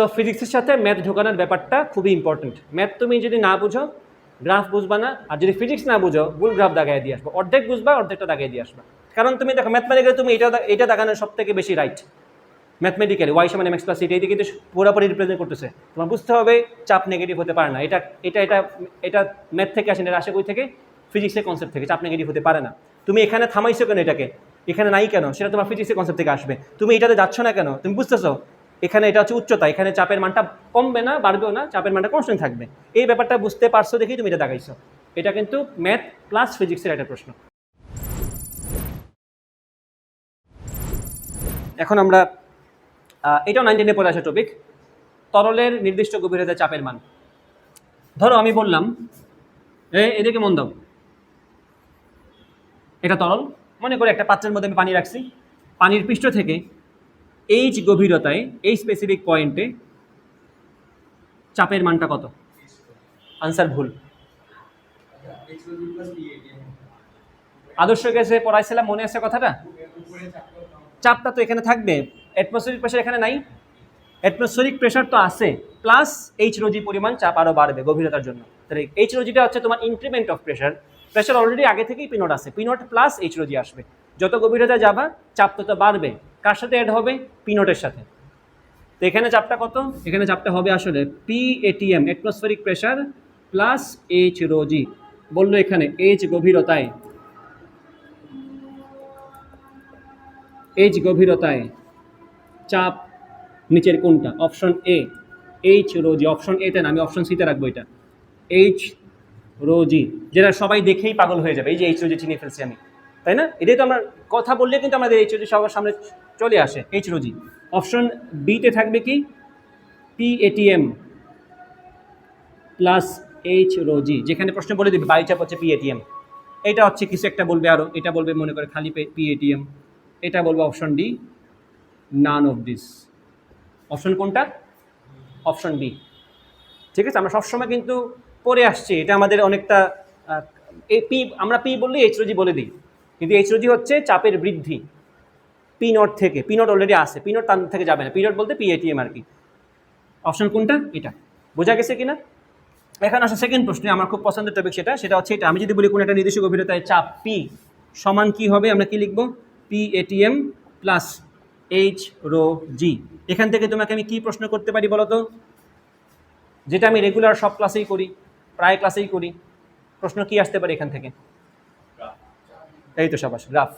So ফিজিক্সের সাথে math ঢোকানোর ব্যাপারটা খুবই ইম্পর্টেন্ট ম্যাথ তুমি যদি না বুঝো গ্রাফ বুঝবা না, আর যদি ফিজিক্স না বুঝো, ভুল গ্রাফ দাগায় দিয়ে আসব। অর্ধেক বুঝবা, অর্ধেকটা দাগায় দিয়ে আসবা। কারণ তুমি দেখো ম্যাথমেটিক্যালি তুমি এটা এটা দাগানোর সব থেকে বেশি রাইট ম্যাথমেটিক্যালি ওয়াই সমান এমএক্স প্লাস এটা এদিকে কিন্তু পুরোপুরি রিপ্রেজেন্ট করতেছে। তোমার বুঝতে হবে, চাপ নেগেটিভ হতে পারে না। এটা এটা এটা এটা ম্যাথ থেকে আসেন এটা আসে কই থেকে ফিজিক্সের কনসেপ্ট থেকে চাপ নেগেটিভ হতে পারে না। তুমি এখানে থামাইছো কেন এটাকে? এখানে নাই কেন? সেটা তোমার ফিজিক্সের কনসেপ্ট থেকে আসবে। তুমি এটাতে যাচ্ছ না কেন? তুমি বুঝতেছো? এখানে এটা হচ্ছে উচ্চতা, এখানে চাপের মানটা কমবে না বাড়বেও না, চাপের মানটা কনস্ট্যান্ট থাকবে। এই ব্যাপারটা বুঝতে পারছ দেখেই তুমি এটা দেখাইছো। এটা কিন্তু ম্যাথ প্লাস ফিজিক্সের একটা প্রশ্ন। এখন আমরা এটাও নাইনটিনে পড়ে আসা টপিক তরলের নির্দিষ্ট গভীরতা চাপের মান। ধরো আমি বললাম এ এদিকে মন দাও। এটা তরল। মনে করে একটা পাত্রের মধ্যে আমি পানি রাখছি। পানির পৃষ্ঠ থেকে এইচ গভীরতায়, এই স্পেসিফিক পয়েন্টে চাপের মানটা কত? আনসার ভুল। আদর্শ গ্যাসে পড়াইছিলাম, মনে আছে কথাটা? চাপটা তো এখানে থাকবে। অ্যাটমসফিয়ারিক প্রেশার এখানে নাই। অ্যাটমসফিয়ারিক প্রেশার তো আছে প্লাস এইচ রোজি পরিমাণ চাপ আরও বাড়বে গভীরতার জন্য। তাহলে এইচ রোজিটা হচ্ছে তোমার increment of pressure pressure already আগে থেকেই পিনট আছে। পিনট প্লাস এইচ রোজি আসবে। যত গভীরতা যাবা, চাপ তত বাড়বে। কার সাথে অ্যাড হবে? পিনটের সাথে। তো এখানে চাপটা কত? এখানে চাপটা হবে আসলে P ATM atmospheric pressure plus H rho g বলল এখানে এইচ গভীরতায়। এইচ গভীরতায়। চাপ নিচের কোনটা? Option A H rho g option এতে না, আমি অপশন সিতে রাখব এটা। এইচ রোজি যেটা সবাই দেখেই পাগল হয়ে যাবে, এই যে এইচ রোজি চিনে ফেলছি আমি। তাই না? এটাই তো আমরা কথা বললে কিন্তু আমাদের এইচ রোজি সবার সামনে চলে আসে এইচ রোজি অপশন বিতে থাকবে কি? P ATM plus H rho g যেখানে প্রশ্ন বলে দিবে বাই চাপ হচ্ছে পি এটিএম এটা হচ্ছে কিছু একটা বলবে আরও এটা বলবে মনে করে খালি পি এটিএম এটা বলব option D none of this option কোনটা? অপশন বি ঠিক আছে, আমরা সবসময় কিন্তু পড়ে আসছি, এটা আমাদের অনেকটা পি আমরা পি বললে এইচরোজি বলে দিই। কিন্তু এইচ এইচরোজি হচ্ছে চাপের বৃদ্ধি। পি নট থেকে। পি নট অলরেডি আসে পি নট তার থেকে যাবে না। পি নট বলতে পি এটিএম আর কি। অপশন কোনটা? এটা। বোঝা গেছে কিনা? এখন আসা সেকেন্ড প্রশ্নে। আমার খুব পছন্দের টপিক সেটা। সেটা হচ্ছে এটা। আমি যদি বলি কোনো একটা নির্দিষ্ট গভীরতায় চাপ পি সমান কি হবে? আমরা কি লিখব? P ATM plus H rho g এখান থেকে তোমাকে আমি কি প্রশ্ন করতে পারি বলো তো যেটা আমি রেগুলার সব ক্লাসেই করি। প্রায় ক্লাসেই করি। প্রশ্ন কি আসতে পারে এখান থেকে? এই তো সবাস গ্রাফ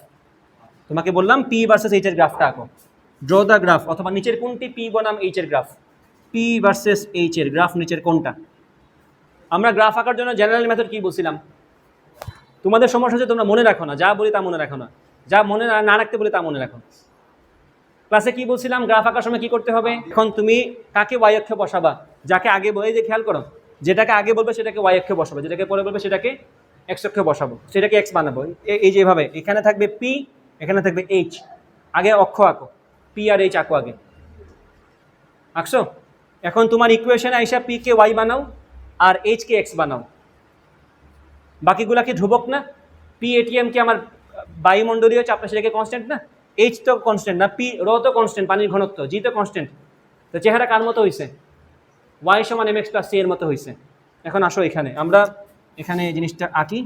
তোমাকে বললাম পি ভার্সেস এইচ এর গ্রাফটা আঁকো। ড্র দ্য গ্রাফ অথবা নিচের কোনটি পি বনাম এইচ এর গ্রাফ পি ভার্সেস এইচ এর গ্রাফ নিচের কোনটা? আমরা গ্রাফ আঁকার জন্য জেনারেল মেথড কি বলছিলাম? তোমাদের সমস্যা হচ্ছে তোমরা মনে রাখো না, যা বলি তা মনে রাখো না। যা মনে না রাখতে বলি তা মনে রাখো। ক্লাসে কি বলছিলাম? গ্রাফ আঁকার সময় কি করতে হবে? এখন তুমি কাকে ওয়াই অক্ষে বসাবা? যাকে আগে বলে যে খেয়াল করো, যেটাকে আগে বলবে সেটাকে ওয়াই অক্ষে বসাবো, যেটাকে পরে বলবে সেটাকে এক্স অক্ষে বসাবো, সেটাকে এক্স বানাবো। এই যেভাবে এখানে থাকবে পি এখানে থাকবে এইচ আগে অক্ষ আঁকো পি আর এইচ আঁকো আগে। আঁকছো? এখন তোমার ইকুয়েশন আইসা পি কে ওয়াই বানাও আর এইচ কে এক্স বানাও। বাকিগুলা কি ধ্রুবক না। পি এটিএম কি আমার বায়ুমণ্ডলীয় চাপটা সেটাকে কনস্ট্যান্ট না। এইচ তো কনস্ট্যান্ট না পি রো তো কনস্ট্যান্ট পানির ঘনত্ব জি তো কনস্ট্যান্ট তো চেহারা কার মতো হয়েছে ওয়াই সমান এম এক্স প্লাস সি এর মতো হয়েছে এখন আসো এখানে। আমরা এখানে জিনিসটা আঁকি।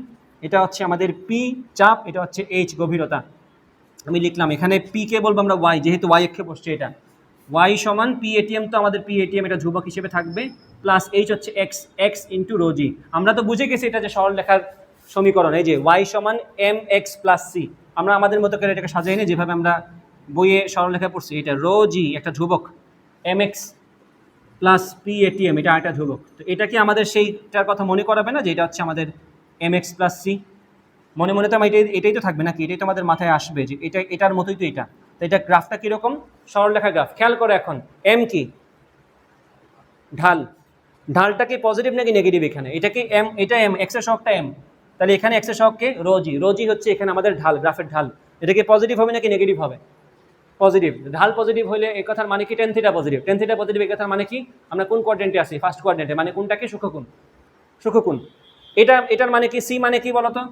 এটা হচ্ছে আমাদের পি চাপ, এটা হচ্ছে এইচ গভীরতা। আমি লিখলাম, এখানে পি কে বলব আমরা ওয়াই যেহেতু ওয়াই অক্ষে বসছে এটা। ওয়াই সমান পি এটিএম তো আমাদের পি এটিএম এটা ধ্রুবক হিসেবে থাকবে প্লাস এইচ হচ্ছে X X into rho g আমরা তো বুঝে গেছি এটা যে সরল লেখার সমীকরণ, এই যে ওয়াই সমান এম এক্স প্লাস সি আমরা আমাদের মতো করে এটাকে সাজাই নিই যেভাবে আমরা বইয়ে সরল লেখা পড়ছি। এটা রো জি একটা ধ্রুবক। M X plus P ATM এটা একটা ধ্রুবক। তো এটা কি আমাদের সেইটার কথা মনে করাবে না, যে এটা হচ্ছে আমাদের এম এক্স প্লাস সি মনে মনে তো আমার এটাই এটাই তো থাকবে নাকি? এটাই তো আমাদের মাথায় আসবে যে এটা এটার মতোই তো এটা। তো এটা গ্রাফটা কীরকম? সরলরেখা গ্রাফ খেয়াল করো এখন। এম কি? ঢাল। ঢালটা কি পজিটিভ নাকি নেগেটিভ এখানে? এটা কি এম এটা এম এক্সের শখটা এম তাহলে এখানে এক্সের শখকে রোজি। রোজি হচ্ছে এখানে আমাদের ঢাল, গ্রাফের ঢাল। এটা কি পজিটিভ হবে নাকি নেগেটিভ হবে? পজিটিভ ঢাল পজিটিভ হলে এই কথার মানে কি? Tan theta positive tan theta positive এই কথার মানে কি? আমরা কোন কোয়াড্রেন্টে আছি? ফার্স্ট কোয়াড্রেন্টে মানে কোনটাকে সুখকুণ। সুখকুণ। এটা এটার মানে কি? সি মানে কি বলতো?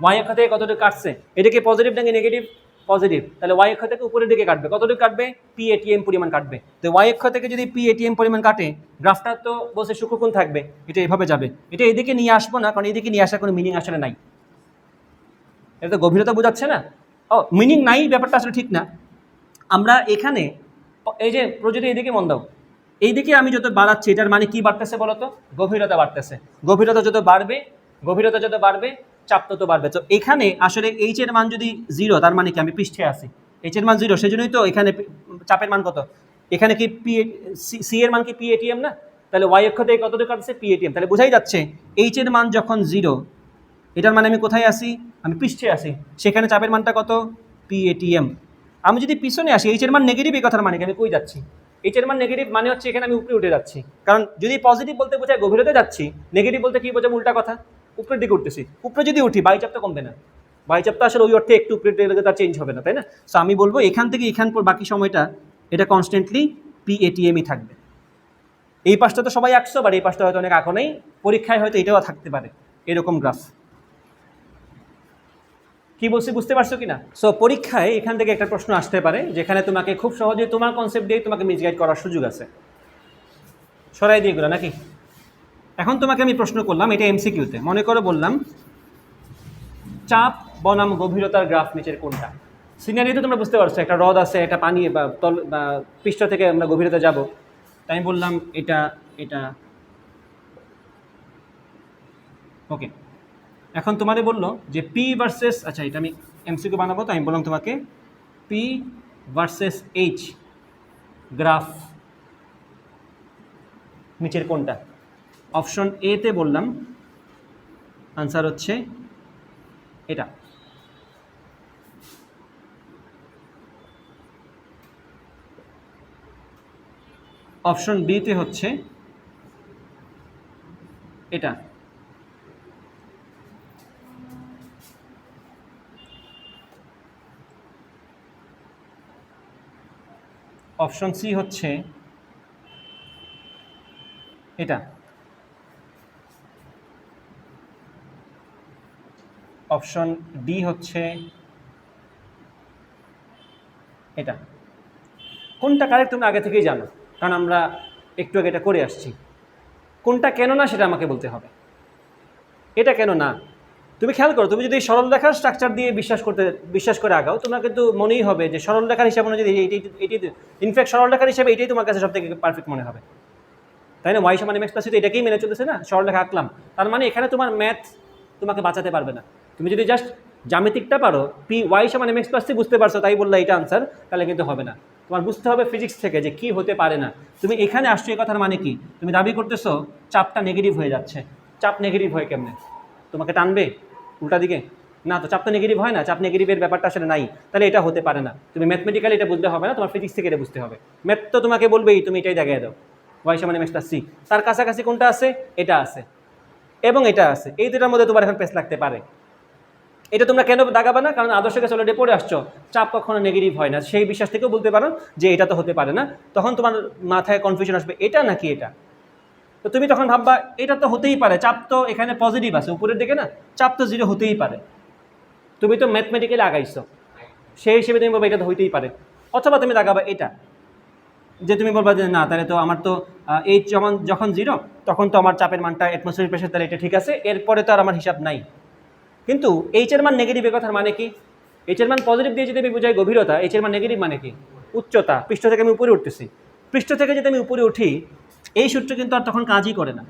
ওয়াই অক্ষ থেকে কতটুকু কাটছে? এটা কি পজিটিভ নাকি নেগেটিভ পজিটিভ তাহলে ওয়াই অক্ষ থেকে উপরের দিকে কাটবে। কতটুকু কাটবে? পি এটিএম পরিমাণ কাটবে। তো ওয়াই অক্ষ থেকে যদি পি এটিএম পরিমাণ কাটে, গ্রাফটা তো বলছে সূক্ষ্মকোণ থাকবে। এটা এভাবে যাবে। এটা এদিকে নিয়ে আসব না, কারণ এদিকে নিয়ে আসার কোনো মিনিং আসলে নাই। এটা তো গভীরতা বোঝাচ্ছে না? ও মিনিং নাই, ব্যাপারটা আসলে ঠিক না। আমরা এখানে, এই যে প্রযুক্তি এদিকে মন দাও। এইদিকে আমি যত বাড়াচ্ছি, এটার মানে কি বাড়তেছে বলো তো? গভীরতা বাড়তেছে। গভীরতা যত বাড়বে, গভীরতা যত বাড়বে চাপ তত বাড়বে। তো এখানে আসলে এইচ এর মান যদি জিরো তার মানে কি? আমি পৃষ্ঠে আছি। এইচ এর মান জিরো সেজন্যই তো এখানে চাপের মান কত? এখানে কি পি সি এর মান কি পি এটিএম না? তাহলে ওয়াই অক্ষ থেকে কতটুকু কাটছে পি এটিএম তাহলে বোঝাই যাচ্ছে এইচ এর মান যখন জিরো এটার মানে আমি কোথায় আসি আমি পৃষ্ঠে আসি সেখানে চাপের মানটা কত? পি এটিএম আমি যদি পিছনে আসি এইচ এর মান নেগেটিভ এই কথার মানে কি? আমি কই যাচ্ছি? এইচ এর মান নেগেটিভ মানে হচ্ছে এখানে আমি উপরে উঠে যাচ্ছি। কারণ যদি পজিটিভ বলতে বোঝায় গভীরতে যাচ্ছি নেগেটিভ বলতে কি বোঝাবে? উল্টা কথা। উপরের দিকে উঠতেছি। উপরে যদি উঠি বাই চাপ তো কমবে না। বাই চাপ তো আসলে ওই অর্থে একটু উপরে গেলে তার চেঞ্জ হবে না, তাই না? সো আমি বলব এখান থেকে এখান পর বাকি সময়টা, এটা কনস্ট্যান্টলি পি এটিএমই থাকবে। এই পাশটা তো সবাই একশো বাট এই পাশটা হয়তো অনেক আঁকো নেই। পরীক্ষায় হয়তো এটাও থাকতে পারে, এরকম গ্রাফ কি বলছি বুঝতে পারছ কি না সো পরীক্ষায় এখান থেকে একটা প্রশ্ন আসতে পারে, যেখানে তোমাকে খুব সহজে তোমার কনসেপ্ট দিয়ে তোমাকে মিসগাইড করার সুযোগ আছে। সরাই দিয়ে নাকি? এখন তোমাকে আমি প্রশ্ন করলাম, এটা এমসিকিউতে মনে করো বললাম, চাপ, বনাম, গভীরতার গ্রাফ নিচের কোনটা? সিনারি তো তোমরা বুঝতে পারছ, একটা হ্রদ আছে, একটা পানি বা তল বা পৃষ্ঠ থেকে আমরা গভীরতা যাব। তাই বললাম, এটা এটা। ওকে এখন তোমাদের বলল যে পি ভার্সেস আচ্ছা এটা আমি এমসিকিউ বানাবো তো আমি বললাম তোমাকে পি ভার্সেস এইচ গ্রাফ নিচের কোনটা? অপশন এতে বললাম। আনসার হচ্ছে এটা। অপশন বিতে হচ্ছে এটা। অপশন সি হচ্ছে এটা। অপশন ডি হচ্ছে এটা। কোনটা কারেক্ট তুমি আগে থেকেই জানো? কারণ আমরা একটু আগে এটা করে আসছি। কোনটা কেন না সেটা আমাকে বলতে হবে। এটা কেন না? তুমি খেয়াল করো, তুমি যদি সরল রেখার স্ট্রাকচার দিয়ে বিশ্বাস করতে, বিশ্বাস করে আগাও, তোমার কিন্তু মনেই হবে যে সরল রেখার হিসাবে অনুযায়ী এইটি এটি ইনফ্যাক্ট সরল রেখার হিসাবে এটাই তোমার কাছে সব থেকে পারফেক্ট মনে হবে। তাই না? ওয়াই সমান এম এক্স প্লাস এটাকেই মেনে চলতেছে না? সরল রেখা আঁকলাম। তার মানে এখানে তোমার ম্যাথ তোমাকে বাঁচাতে পারবে না। তুমি যদি জাস্ট জ্যামিতিকটা পারো পি ওয়াই সমান এম এক্স প্লাস সি বুঝতে পারছ, তাই বললে এটা আনসার তাহলে কিন্তু হবে না। তোমার বুঝতে হবে ফিজিক্স থেকে যে কি হতে পারে না। তুমি এখানে আসছো এই কথার মানে কি? তুমি দাবি করতেছো চাপটা নেগেটিভ হয়ে যাচ্ছে। চাপ নেগেটিভ হয় কেমনে? তোমাকে টানবে উল্টা দিকে? না, তো চাপ তো নেগেটিভ হয় না, চাপ নেগেটিভের ব্যাপারটা আসলে নাই। তাহলে এটা হতে পারে না। তুমি ম্যাথমেটিক্যালি এটা বুঝতে হবে না, তোমার ফিজিক্স থেকে এটা বুঝতে হবে। ম্যাথ তো তোমাকে বলবেই, তুমি এটাই দেখাই দাও। ওয়াই সমান এম সি তার কাছাকাছি কোনটা আছে? এটা আছে। এবং এটা আছে। এই দুটার মধ্যে তোমার এখন পেস লাগতে পারে। এটা তোমরা কেন দাগাবে না? কারণ আদর্শ কাছে অলরেডি পড়ে আসছো। চাপ কখনো নেগেটিভ হয় না। সেই বিশ্বাস থেকেও বলতে পারো যে এটা তো হতে পারে না। তখন তোমার মাথায় কনফিউশন আসবে, এটা নাকি এটা? তো তুমি তখন ভাববা, এটা তো হতেই পারে। চাপ তো এখানে পজিটিভ আছে, উপরের দিকে না? চাপ তো জিরো হতেই পারে। তুমি তো ম্যাথমেটিক্যালি আগাইছো। সেই হিসেবে তুমি বলবা, এটা তো হইতেই পারে। অথবা তুমি দাগাবা, এটা। যে তুমি বলবা যে, না, তাহলে তো আমার তো এই যখন যখন জিরো তখন তো আমার চাপের মানটা অ্যাটমসফিয়ার প্রেশার তাহলে এটা ঠিক আছে। এরপরে তো আর আমার হিসাব নাই। কিন্তু এইচের মান নেগেটিভ কথার মানে কি? এইচের মান পজিটিভ দিয়ে যদি আমি বুঝাই গভীরতা এইচের মান নেগেটিভ মানে কি? উচ্চতা, পৃষ্ঠ থেকে আমি উপরে উঠতেছি। পৃষ্ঠ থেকে যদি আমি উপরে উঠি, এই সূত্র কিন্তু আর তখন কাজই করে না।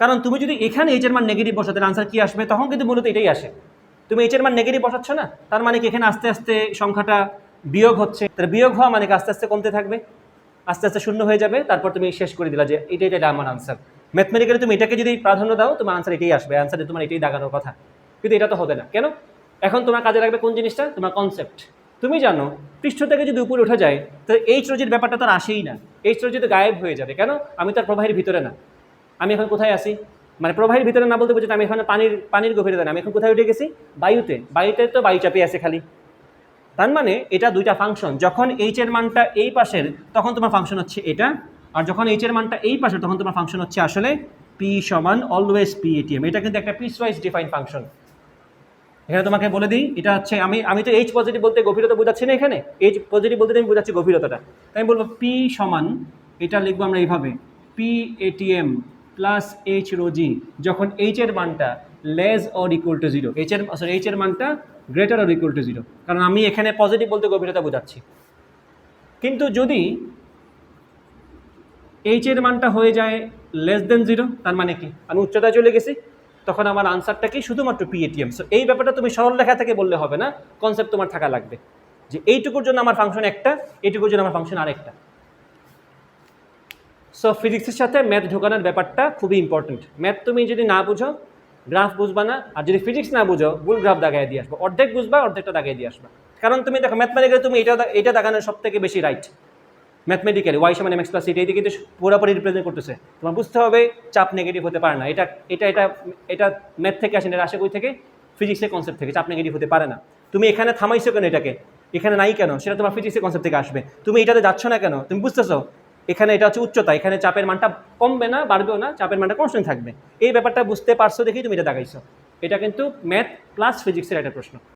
কারণ তুমি যদি এখানে এইচের মান নেগেটিভ বসাতে আনসার কি আসবে? তখন কিন্তু মূলত এটাই আসে। তুমি এইচের মান নেগেটিভ বসাচ্ছ না? তার মানে কি? এখানে আস্তে আস্তে সংখ্যাটা বিয়োগ হচ্ছে। তাহলে বিয়োগ হওয়া মানে আস্তে আস্তে কমতে থাকবে। আস্তে আস্তে শূন্য হয়ে যাবে। তারপর তুমি শেষ করে দিলা যে এটাই এটা আমার আনসার ম্যাথমেটিক্যালি তুমি এটাকে যদি প্রাধান্য দাও, তোমার আনসার এটাই আসবে। আনসারে তোমার এটাই দাগানোর কথা। কিন্তু এটা তো হবে না। কেন? এখন তোমার কাজে লাগবে কোন জিনিসটা? তোমার কনসেপ্ট তুমি জানো, পৃষ্ঠ থেকে যদি উপরে উঠে যায় তাহলে এইচ রোজির ব্যাপারটা তার আসেই না। এইচ রোজি তো গায়েব হয়ে যাবে। কেন? আমি তার প্রবাহের ভিতরে না। আমি এখন কোথায় আসি মানে প্রবাহের ভিতরে না বলতে বুঝতে আমি এখানে পানির পানির গভীরতা না আমি এখন কোথায় উঠে গেছি? বায়ুতে। বায়ুতে তো বায়ু চাপে আছে খালি। তার মানে এটা দুইটা ফাংশন যখন এইচ এর মানটা এই পাশের, তখন তোমার ফাংশন হচ্ছে এটা। আর যখন এইচ এর মানটা এই পাশে, তখন তোমার ফাংশন হচ্ছে আসলে পি সমান অলওয়েজ পি এটিএম এটা কিন্তু একটা পিস ওয়াইজ ডিফাইন ফাংশন এখানে তোমাকে বলে দিই, এটা হচ্ছে আমি আমি তো এইচ পজিটিভ বলতে গভীরতা বোঝাচ্ছি না এখানে? এইচ পজিটিভ বলতে আমি বোঝাচ্ছি গভীরতাটা। তাই আমি বলব পি সমান, এটা লিখব আমরা এইভাবে পি এটিএম প্লাস এইচ রোজি যখন এইচ এর মানটা less or equal to zero H এর সরি এইচ এর মানটা greater or equal to zero কারণ আমি এখানে পজিটিভ বলতে গভীরতা বোঝাচ্ছি। কিন্তু যদি এইচ এর মানটা হয়ে যায় লেস দেন জিরো তার মানে কি? আমি উচ্চতায় চলে গেছি, তখন আমার আনসারটা কি? শুধুমাত্র পিএটিএম সো এই ব্যাপারটা তুমি সরল লেখা থেকে বললে হবে না কনসেপ্ট তোমার থাকা লাগবে। যে এইটুকুর জন্য আমার ফাংশন একটা, এইটুকুর জন্য আমার ফাংশন আরেকটা। সো ফিজিক্সের সাথে ম্যাথ ঢোকানোর ব্যাপারটা খুবই ইম্পর্টেন্ট ম্যাথ তুমি যদি না বুঝো গ্রাফ বুঝবা না, আর যদি ফিজিক্স না বুঝো, ভুল গ্রাফ দাগাই দিয়ে আসব। অর্ধেক বুঝবা, অর্ধেকটা দাগাই দিয়ে আসবা। কারণ তুমি দেখো ম্যাথমেটিক্যালি তুমি এটা এটা দাগানোর সব থেকে বেশি রাইট ম্যাথমেটিক্যালি ওয়াই সমান এক্স প্লাস এদিকে কিন্তু পুরোপুরি রিপ্রেজেন্ট করতেছে। তোমার বুঝতে হবে, চাপ নেগেটিভ হতে পারে না। এটা এটা এটা এটা ম্যাথ থেকে আসেন এটা আসে কই থেকে ফিজিক্সের কনসেপ্ট থেকে চাপ নেগেটিভ হতে পারে না। তুমি এখানে থামাইছো কেন এটাকে? এখানে নাই কেন? সেটা তোমার ফিজিক্সের কনসেপ্ট থেকে আসবে। তুমি এটাতে যাচ্ছ না কেন? তুমি বুঝতেছো? এখানে এটা হচ্ছে উচ্চতা, এখানে চাপের মানটা কমবে না, বাড়বেও না, চাপের মানটা কনস্ট্যান্ট থাকবে। এই ব্যাপারটা বুঝতে পারছ দেখেই তুমি এটা দেখাইছো। এটা কিন্তু ম্যাথ প্লাস ফিজিক্সের একটা প্রশ্ন।